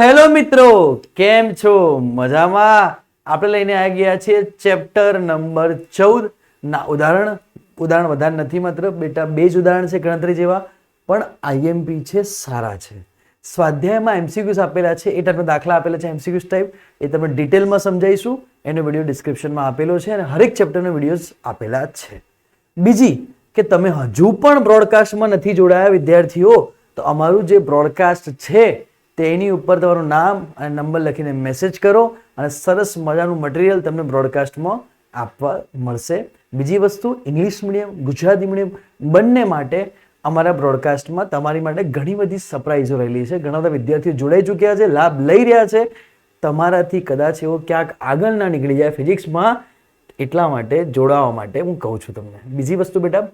Hello મિત્રો, કેમ છો? મજામાં? આપણે લઈને આવી ગયા છીએ ચેપ્ટર નંબર ચૌદ. ના, ઉદાહરણ ઉદાહરણ વધારે નથી માત્ર, બેટા બે જ ઉદાહરણ છે ગણતરી જેવા, પણ આઈએમપી છે સારા છે. સ્વાધ્યાયમાં એમસીક્યુઝ આપેલા છે, એ ટાઈપના દાખલા આપેલા છે એમસીક્યુઝ ટાઈપ. એ તમે ડિટેલમાં સમજાવીશું. એનો વીડિયો ડિસ્ક્રિપ્શનમાં આપેલો છે અને હરેક ચેપ્ટરના વિડીયોઝ આપેલા છે. બીજી, કે તમે હજુ પણ બ્રોડકાસ્ટમાં નથી જોડાયા વિદ્યાર્થીઓ, તો અમારું જે બ્રોડકાસ્ટ છે તેની ઉપર તમારું નામ અને નંબર લખીને મેસેજ કરો અને સરસ મજાનું મટીરિયલ તમને બ્રોડકાસ્ટમાં આપવા મળશે. બીજી વસ્તુ ઇંગ્લિશ મીડિયમ ગુજરાતી મીડિયમ બંને માટે અમારા બ્રોડકાસ્ટમાં તમારી માટે ઘણી બધી સરપ્રાઇઝો રહેલી છે. ઘણા બધા વિદ્યાર્થીઓ જોડાઈ ચૂક્યા છે, લાભ લઈ રહ્યા છે. તમારાથી કદાચ એવો ક્યાંક આગળ ના નીકળી જાય ફિઝિક્સમાં, એટલા માટે જોડાવા માટે હું કહું છું તમને. બીજી વસ્તુ બેટા,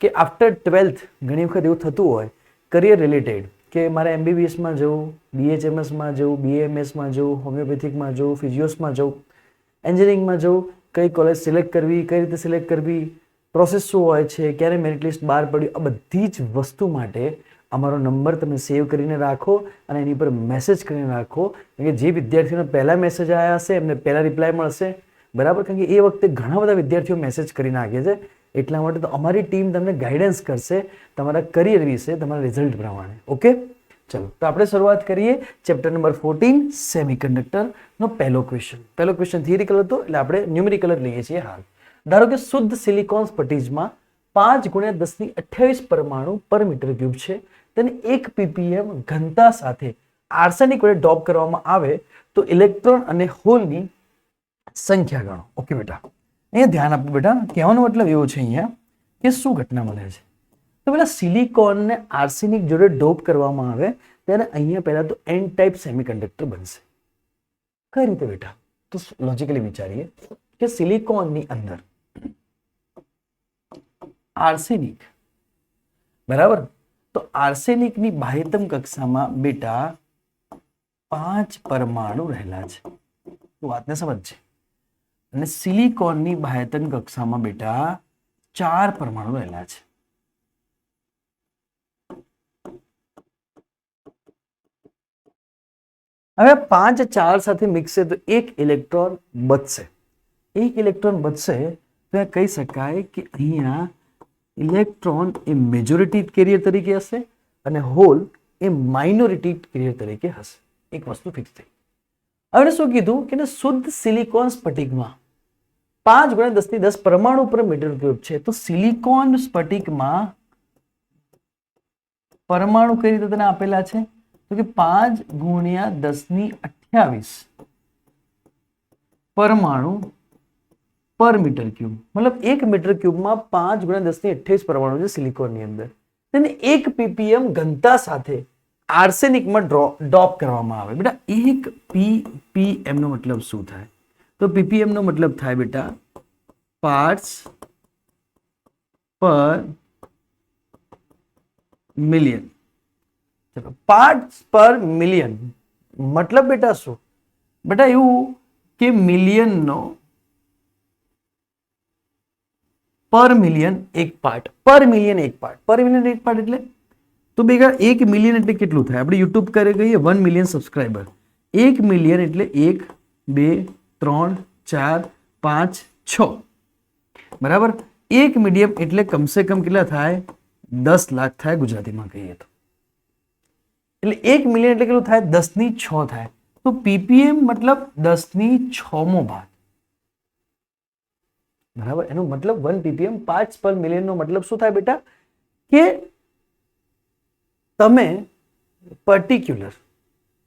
કે આફ્ટર ટ્વેલ્થ ઘણી વખત એવું થતું હોય કરિયર રિલેટેડ કે મારે એમબીબીએસમાં જવું બીએચએમએસમાં જવું બીએમએસમાં જવું, હોમિયોપેથિકમાં જવું, ફિઝિયોસમાં જવું, એન્જિનિયરિંગમાં જવું, કઈ કોલેજ સિલેક્ટ કરવી, કઈ રીતે સિલેક્ટ કરવી પ્રોસેસ શું હોય છે, ક્યારે મેરિટ લિસ્ટ બહાર પડ્યું આ બધી જ વસ્તુ માટે અમારો નંબર તમે સેવ કરીને રાખો અને એની પર મેસેજ કરીને રાખો. કારણ કે જે વિદ્યાર્થીઓને પહેલાં મેસેજ આવ્યા હશે, એમને પહેલાં રિપ્લાય મળશે. બરાબર? કારણ કે એ વખતે ઘણા બધા વિદ્યાર્થીઓ મેસેજ કરી નાખે છે. એટલા માટે તો અમારી ટીમ તમને ગાઈડન્સ કરશે તમારા કરિયર વિશે, તમારા રિઝલ્ટ પ્રમાણે. ઓકે ચલો, તો આપણે શરૂઆત કરીએ ચેપ્ટર નંબર ફોર્ટીન સેમિકન્ડક્ટરનો પહેલો ક્વેશ્ચન પહેલો ક્વેશ્ચન થિયરિકલ હતો, એટલે આપણે ન્યુમેરિકલ જ લઈએ છીએ હાલ. ધારો કે શુદ્ધ સિલિકોન સ્પટીજમાં પાંચ ગુણ્યા દસની અઠ્યાવીસ પરમાણુ પર મીટર ક્યુબ છે, તેને એક પીપીએમ ઘનતા સાથે આર્સેનિક વડે ડોપ કરવામાં આવે, તો ઇલેક્ટ્રોન અને હોલની સંખ્યા ગણો. ઓકે બેટા? અહીંયા ધ્યાન આપો બેટા, કહેવાનો મતલબ એવો છે અહીંયા કે શું ઘટના બને છે? તો પેલા સિલિકોનને આર્સેનિક જોડે ડોપ કરવામાં આવે, ત્યારે અહીંયા પહેલા તો એન ટાઈપ સેમિકન્ડક્ટર બનશે. કઈ રીતે બેટા? તો લોજિકલી વિચારીએ કે સિલિકોનની અંદર આર્સેનિક, બરાબર? તો આર્સેનિકની બાહ્યતમ કક્ષામાં બેટા પાંચ પરમાણુ રહેલા છે. વાતને સમજ સમજજે. અને સિલિકોનની બાહ્યતન કક્ષામાં બેટા ચાર પરમાણુ રહેલા છે. હવે પાંચ ચાર સાથે મિક્સ તો એક ઇલેક્ટ્રોન બચશે. એક ઇલેક્ટ્રોન બચશે તો કહી શકાય કે અહીંયા ઇલેક્ટ્રોન એ મેજોરિટી કેરિયર તરીકે હશે અને હોલ એ માઇનોરિટી કેરિયર તરીકે હશે. એક વસ્તુ ફિક્સ થઈ. હવે શું કીધું? કે શુદ્ધ સિલિકોન સ્ફટિકમાં પાંચ ગુણ્યા દસથી દસ પરમાણુ પર મીટર ક્યુબ છે. તો સિલિકોન સ્ફટિકમાં પરમાણુ કઈ રીતે તને આપેલા છે? તો કે પાંચ ગુણ્યા દસની અઠ્યાવીસ પરમાણુ પર મીટર ક્યુબ. મતલબ એક મીટર ક્યુબમાં પાંચ ગુણ્યા દસની અઠ્યાવીસ પરમાણુ છે સિલિકોનની અંદર. તેને એક પીપીએમ ઘનતા સાથે આર્સેનિકમાં ડ્રો ડોપ કરવામાં આવે બેટા એક પીપીએમ નો મતલબ શું થાય તો પીપીએમ નો મતલબ થાય બેટા પાર્ટ્સ પર મિલિયન ચલો પાર્ટ્સ પર મિલિયન મતલબ બેટા શું બેટા એવું કે મિલિયનનો પર મિલિયન એક પાર્ટ પર મિલિયન એક પાર્ટ પર મિલિયન એક પાર્ટ એટલે તો ભેગા એક મિલિયન એટલે કેટલું થાય? આપણે યુટ્યુબ કરે કહીએ વન મિલિયન સબસ્ક્રાઈબર એક મિલિયન એટલે એક, બે, ત્રણ, ચાર, પાંચ, છ. બરાબર? એક મીડિયમ એટલે કમસે કમ કેટલા થાય? દસ લાખ થાય ગુજરાતીમાં કહીએ તો. એટલે એક મિલિયન એટલે કેટલું થાય? દસની છ થાય. તો પીપીએમ મતલબ દસની છમો ભાગ. બરાબર? એનો મતલબ વન પીપીએમ પાંચ પર મિલિયનનો મતલબ શું થાય બેટા? કે તમે પર્ટિક્યુલર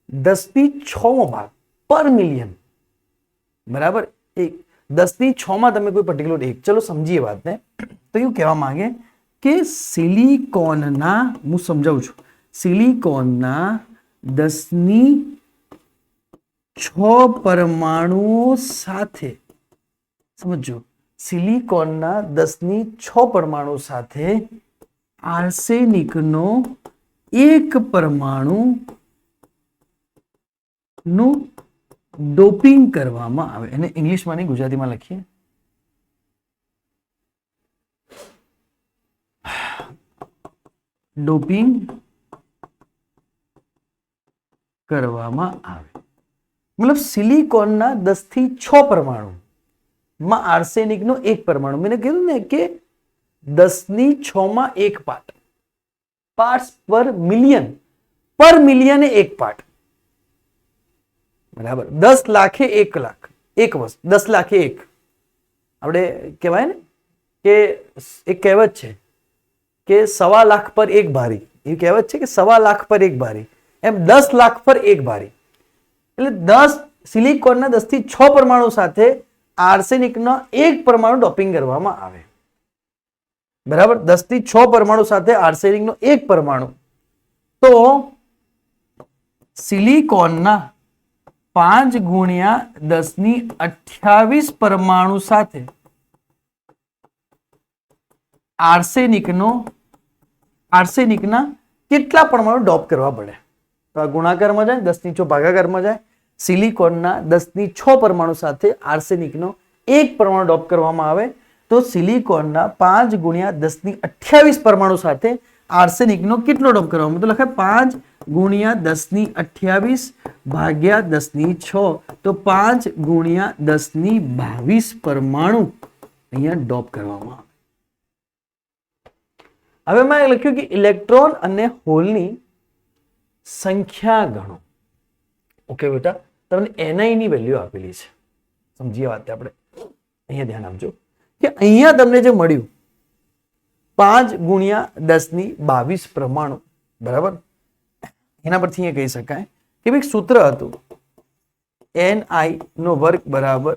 દસથી છમો પર મિલિયન બરાબર? એક, દસથી છમાં તમે કોઈ પર્ટિક્યુલર એક, ચલો સમજીએ વાતને. તો એવું કહેવા માંગે કે સિલિકોનના, હું સમજાવું છું, સિલિકોનના દસની છ પરમાણુઓ સાથે, સમજો, સિલિકોનના દસની છ પરમાણુ સાથે આર્સેનિકનો એક પરમાણુ નું ડોપિંગ કરવામાં આવે. એને ઇંગ્લિશમાં નહીં, ગુજરાતીમાં લખીએ. ડોપિંગ કરવામાં આવે. મતલબ સિલિકોનના દસથી છ પરમાણુ માં આર્સેનિકનો એક પરમાણુ. મેં કીધું ને કે દસની છ માં એક પાર્ટ. પાર્ટ્સ પર મિલિયન પર મિલિયન એક પાર્ટ બરાબર. દસ લાખે એક લાખ. એક વસ્તુ. દસ લાખે એક. આપણે કહેવાય ને કે એક કહેવત છે કે સવા લાખ પર એક ભારી. એ કહેવત છે કે સવા લાખ પર એક ભારી. એમ દસ લાખ પર એક ભારી. એટલે દસ સિલિકોનના દસથી છ પરમાણુ સાથે આર્સેનિકનો એક પરમાણુ ડોપિંગ કરવામાં આવે. બરાબર? દસથી છ પરમાણુ સાથે આર્સેનિકનો એક પરમાણુ. તો સિલિકોનના પાંચ ગુણ્યા દસની અઠ્યાવીસ પરમાણુ સાથે આર્સેનિકનો, આર્સેનિકના કેટલા પરમાણુ ડોપ કરવા પડે? તો આ ગુણાકારમાં જાય દસની છ ભાગાકારમાં જાય. સિલિકોનના દસની છ પરમાણુ સાથે આર્સેનિકનો એક પરમાણુ ડોપ કરવામાં આવે. તો સિલિકોનના પાંચ ગુણ્યા દસની અઠ્યાવીસ પરમાણુ સાથે આર્સેનિકનો કેટલો ડોપ કરવામાં તો લખાય પાંચ ગુણ્યા દસની અઠ્યાવીસ ભાગ્યા દસની છ. તો પાંચ ગુણ્યા દસની બાવીસ પરમાણુ અહીંયા ડોપ કરવામાં હવે મેં લખ્યું કે ઇલેક્ટ્રોન અને હોલની સંખ્યા ગણો. ઓકે બેટા, તમને એનઆઈ ની વેલ્યુ આપેલી છે. સમજીએ વાત આપણે અહીંયા ધ્યાન આપજો. કે અહીંયા તમને જે મળ્યું, પાંચ ગુણ્યા દસની બાવીસ પ્રમાણો, બરાબર? એના પરથી એ કહી શકાય કે ભાઈ સૂત્ર હતું એન આઈ નો વર્ગ બરાબર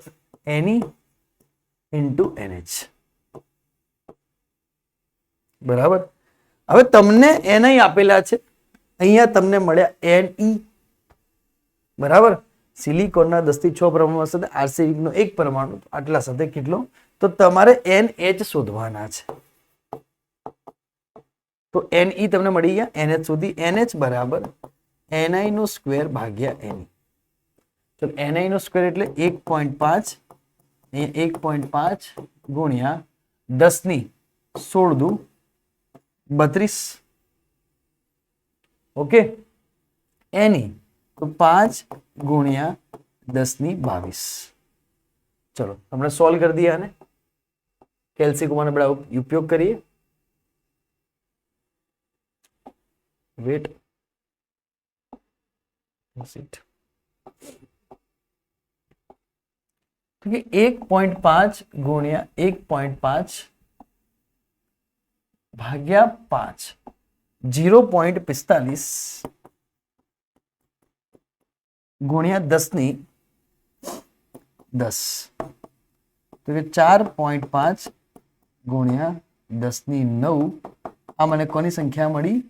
એની ઇન્ટુ એનએચ બરાબર? હવે તમને એનઆઈ આપેલા છે, અહીંયા તમને મળ્યા એન ઈ બરાબર? સિલિકોનના દસથી છ પરમાણુ સાથે આર્સેનિકનો એક પરમાણુ આટલા સાથે કેટલો? તો તમારે એન એચ શોધવાના છે. તો એન ઈ તમને મળી ગયા. એન એચ સુધી એન એચ બરાબર એનઆઈ નો સ્ક્વેર ભાગ્યા એની ચલો એનઆઈ નો સ્ક્વેર એટલે એક પોઈન્ટ પાંચ અહીંયા એક પોઈન્ટ પાંચ ગુણ્યા દસની સોળ દુ બત્રીસ. ઓકે? એની તો પાંચ ગુણ્યા દસની બાવીસ. ચલો હમણાં સોલ્વ કરી દઈએ આને. કેલ્સી કુમારનો બડા ઉપયોગ કરીએ વેટ સીટ તો કે એક પોઈન્ટ પાંચ ગુણ્યા એક પોઈન્ટ પાંચ ભાગ્યા પાંચ જીરો પોઈન્ટ પિસ્તાલીસ ગુણ્યા દસની દસ તો કે ચાર પોઈન્ટ પાંચ ગુણ્યા દસની નવ આ મને કોની સંખ્યા મળી?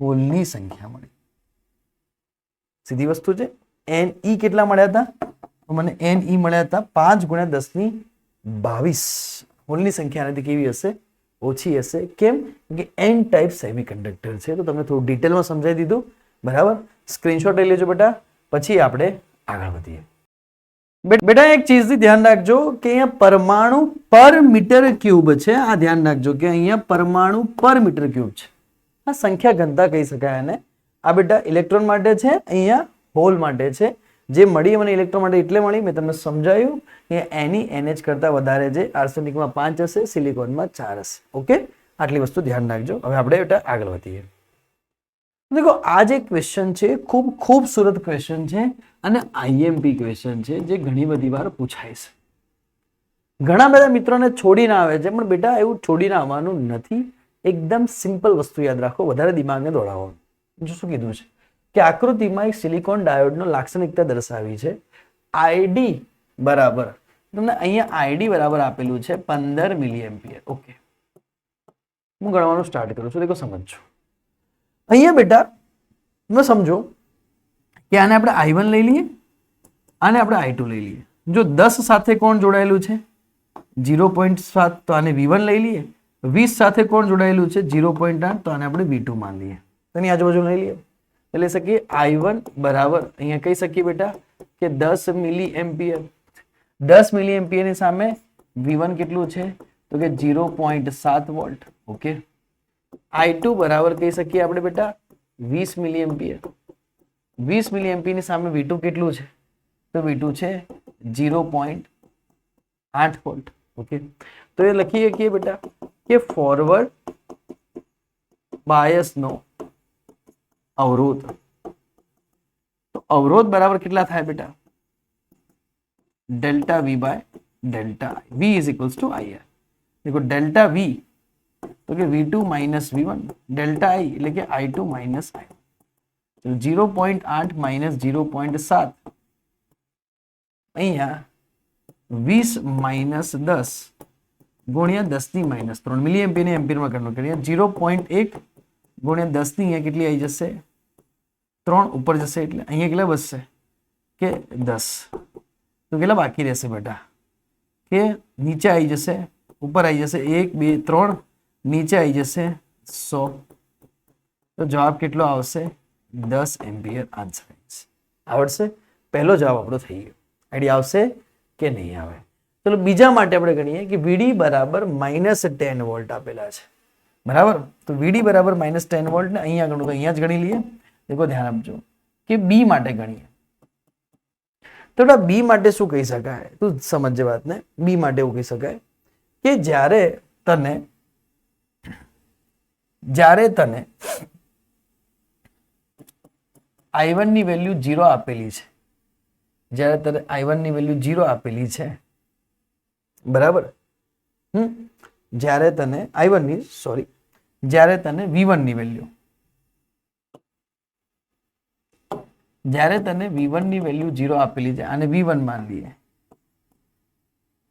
હોલની સંખ્યા મળી. સીધી વસ્તુ છે. એન ઈ કેટલા મળ્યા હતા? તો મને એન ઈ મળ્યા હતા પાંચ ગુણ્યા દસની બાવીસ. હોલની સંખ્યા આનાથી કેવી હશે? ઓછી હશે. કેમ? કે એન ટાઈપ સેમી કન્ડક્ટર છે. તો તમને થોડું ડિટેલમાં સમજાવી દીધું. બરાબર? સ્ક્રીનશોટ લઈ લેજો બેટા. પછી આપણે આગળ વધીએ. બેટા, એક ચીજથી ધ્યાન રાખજો કે અહીંયા પરમાણુ પર મીટર ક્યુબ છે. આ ધ્યાન રાખજો કે અહીંયા પરમાણુ પર મીટર ક્યુબ છે. આ સંખ્યા ઘનતા કહી શકાય એને આ બેટા ઇલેક્ટ્રોન માટે છે, અહીંયા હોલ માટે છે. જે મળી મને ઇલેક્ટ્રોન માટે એટલે મળી, મેં તમને સમજાયું કે એની એનએચ કરતા વધારે છે. આર્સેનિકમાં પાંચ હશે, સિલિકોનમાં ચાર હશે. ઓકે? આટલી વસ્તુ ધ્યાન રાખજો. હવે આપણે બેટા આગળ વધીએ. દેખો આ જે ક્વેશ્ચન છે, ખૂબ ખૂબસૂરત ક્વેશ્ચન છે અને આઈએમપી ક્વેશ્ચન છે, જે ઘણી બધી વાર પૂછાય છે. ઘણા બધા મિત્રોને છોડીને આવે છે, પણ બેટા, એવું છોડીને આવવાનું નથી. એકદમ સિમ્પલ વસ્તુ યાદ રાખો, વધારે દિમાગને દોડાવવાનું જો શું કીધું છે? કે આકૃતિમાં એક સિલિકોન ડાયોડનો લાક્ષણિકતા દર્શાવી છે. આઈડી બરાબર. તમને અહીંયા આઈડી બરાબર આપેલું છે, પંદર મિલી એમ્પિયર ઓકે હું ગણવાનું સ્ટાર્ટ કરું છું. દેખો સમજો અહીંયા બેટા તમે સમજો કે આને આપણે આઈ વન લઈ લઈએ આને આપણે આઈ ટુ લઈ લઈએ જો દસ સાથે કોણ જોડાયેલું છે જીરો પોઈન્ટ સાત તો આને વી વન લઈ લઈએ વીસ સાથે કોણ જોડાયેલું છે જીરો પોઈન્ટ આઠ તો આને આપણે વી ટુ માન લઈએ તેની આજુબાજુ લઈ લઈએ તો લઈ શકીએ આઈ વન બરાબર, અહીંયા કહી શકીએ બેટા કે દસ મિલી એમ્પિયર. દસ મિલી એમ્પિયરની સામે વી વન કેટલું છે? તો કે જીરો પોઈન્ટ સાત વોલ્ટ, ઓકે? આઈ ટુ બરાબર કહી શકીએ આપણે બેટા વીસ મિલી એમ્પિયર વીસ મિલી એમ્પીની સામે વી ટુ કેટલું છે તો વી ટુ છે ઝીરો પોઈન્ટ આઠ વોલ્ટ ઓકે તો એ લખીએ કે બેટા કે ફોરવર્ડ બાયસનો અવરોધ તો અવરોધ બરાબર કેટલા થાય બેટા delta V by delta I V is equals to I R દેખો ડેલ્ટા વી તો કે V two minus V one delta I એટલે કે આઈ ટુ માઇનસ આઈ તો ઝીરો પોઈન્ટ આઠ માઇનસ ઝીરો પોઈન્ટ સાત અહીંયા વીસ માઇનસ દસ ગુણ્યા દસની માઇનસ ત્રણ મિલી એમ્પિયરને એમ્પિયરમાં કન્વર્ટ કરીએ ઝીરો પોઈન્ટ એક ગુણ્યા દસની અહીંયા કેટલી આવી જશે ત્રણ ઉપર જશે એટલે અહીંયા કેટલા બચશે કે દસ તો કેટલા બાકી રહેશે બેટા કે નીચે આવી જશે ઉપર આવી જશે એક બે ત્રણ નીચે આવી જશે. સો તો જવાબ કેટલો આવશે? દસ એમ્પિયર આન્સર આવડશે? પહેલો જવાબ આપણો થઈ ગયો. આઈડિયા આવશે કે નહીં આવે? ચલો, બીજા માટે આપણે ગણીએ કે વીડી બરાબર માઇનસ ટેન વોલ્ટ આપેલા છે. બરાબર? તો વીડી બરાબર માઇનસ ટેન વોલ્ટ ને અહીંયા ગણું, તો અહીંયા જ ગણી લઈએ. દેખો, ધ્યાન આપજો. કે બી માટે ગણીએ. તો બેટા બી માટે શું કહી શકાય? તું સમજજે વાતને. બી માટે એવું કહી શકાય કે જ્યારે તને જ્યારે તને આઈ ની વેલ્યુ ઝીરો આપેલી છે, જ્યારે તને આઈ ની વેલ્યુ ઝીરો આપેલી છે, બરાબર? હમ? જ્યારે તને આઈ ની સોરી જ્યારે તને વી ની વેલ્યુ જ્યારે તને વી ની વેલ્યુ ઝીરો આપેલી છે, અને વી વન માન લઈએ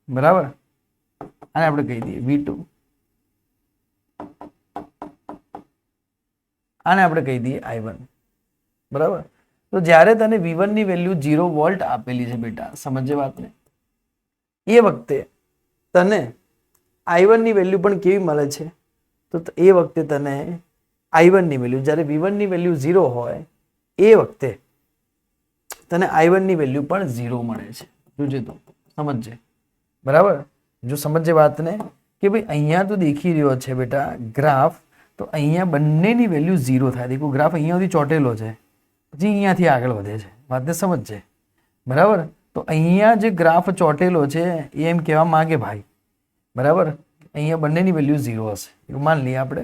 બરાબર? આને આપણે કહી દઈએ વી ટુ આને આપણે કહી દઈએ આઈ વન બરાબર? તો જ્યારે તને વી ની વેલ્યુ ઝીરો વોલ્ટ આપેલી છે બેટા સમજે વાતને? એ વખતે તને આઈ ની વેલ્યુ પણ કેવી મળે છે? તો એ વખતે તને આઈ વનની વેલ્યુ જ્યારે વી વનની વેલ્યુ ઝીરો હોય, એ વખતે તને આઈ વનની વેલ્યુ પણ ઝીરો મળે છે. જોજે તો, સમજજે. બરાબર? જો સમજજે વાતને, કે ભાઈ અહીંયા તો દેખી રહ્યો છે બેટા ગ્રાફ તો અહીંયા બંનેની વેલ્યુ ઝીરો થાય. દેખો, ગ્રાફ અહીંયા સુધી ચોટેલો છે. પછી અહીંયાથી આગળ વધે છે. વાતને સમજશે બરાબર? તો અહીંયા જે ગ્રાફ ચોટેલો છે, એ એમ કહેવા માંગે ભાઈ. બરાબર? અહીંયા બંનેની વેલ્યુ ઝીરો હશે. એવું માન લઈએ આપણે.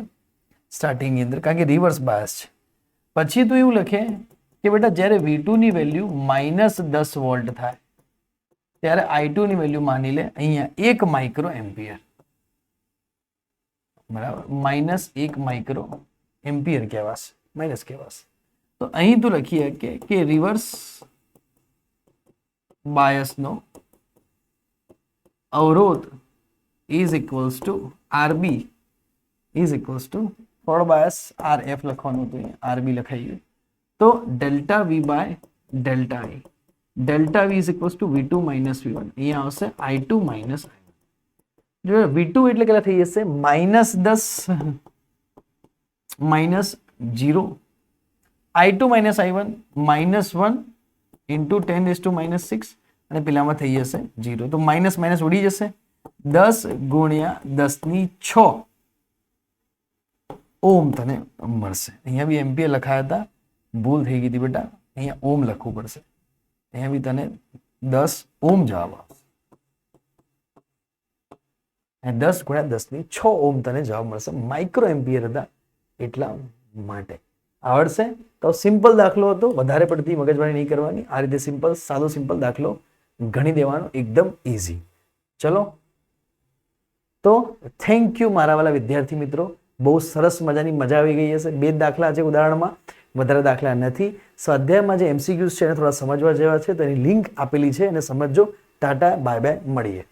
સ્ટાર્ટિંગની અંદર, કારણ કે રિવર્સ બાયસ છે. પછી તો એવું લખે કે બેટા, જ્યારે વી ટુની વેલ્યુ માઇનસ દસ વોલ્ટ થાય, ત્યારે આઈ ટુની વેલ્યુ માની લે. અહીંયા એક માઇક્રો એમ્પિયર બરાબર માઇનસ એક માઇક્રો એમ્પિયર કહેવાશે માઇનસ કહેવાશે તો અહીં તો લખીએ કે કે રિવર્સ બાયસનો અવરોધ is equals to RB is equals to for bias R F લખવાનું હતું અહીંયા આરબી લખાઈ ગયું તો delta V by delta I delta V is equals to V two minus V one અહીંયા આવશે આઈ ટુ માઇનસ આઈ જો વી એટલે કેટલા થઈ જશે? માઇનસ દસ. Minus zero I two minus I one minus one into ten S to minus six, અને પેલામાં થઈ જશે જીરો તો માઇનસ માઇનસ ઉડી જશે. દસ ગુણ્યા દસની છ. ઓમ તને મળશે. અહીંયા બી એમપીએ લખાયા હતા. ભૂલ થઈ ગઈ હતી બેટા. અહીંયા ઓમ લખવું પડશે. અહીંયા બી તને દસ ઓમ જવાબ આવશે. અને દસ ગુણ્યા દસની છ ઓમ તને જવાબ મળશે માઇક્રો એમ્પિયર હતા એટલા માટે. આવડશે? તો સિમ્પલ દાખલો હતો. વધારે પડતી મગજમારી નહીં કરવાની. આ રીતે સિમ્પલ સાદો સિમ્પલ દાખલો ગણી દેવાનો. એકદમ ઇઝી ચલો. તો થેન્ક યુ મારા વાલા વિદ્યાર્થી મિત્રો. બહુ સરસ મજાની મજા આવી ગઈ હશે. બે દાખલા છે ઉદાહરણમાં. વધારે દાખલા નથી. સ્વાધ્યાયમાં જે એમસીક્યુઝ છે એને થોડા સમજવા જેવા છે. તેની લિંક આપેલી છે. અને સમજજો. ટાટા બાય બાય મળીએ.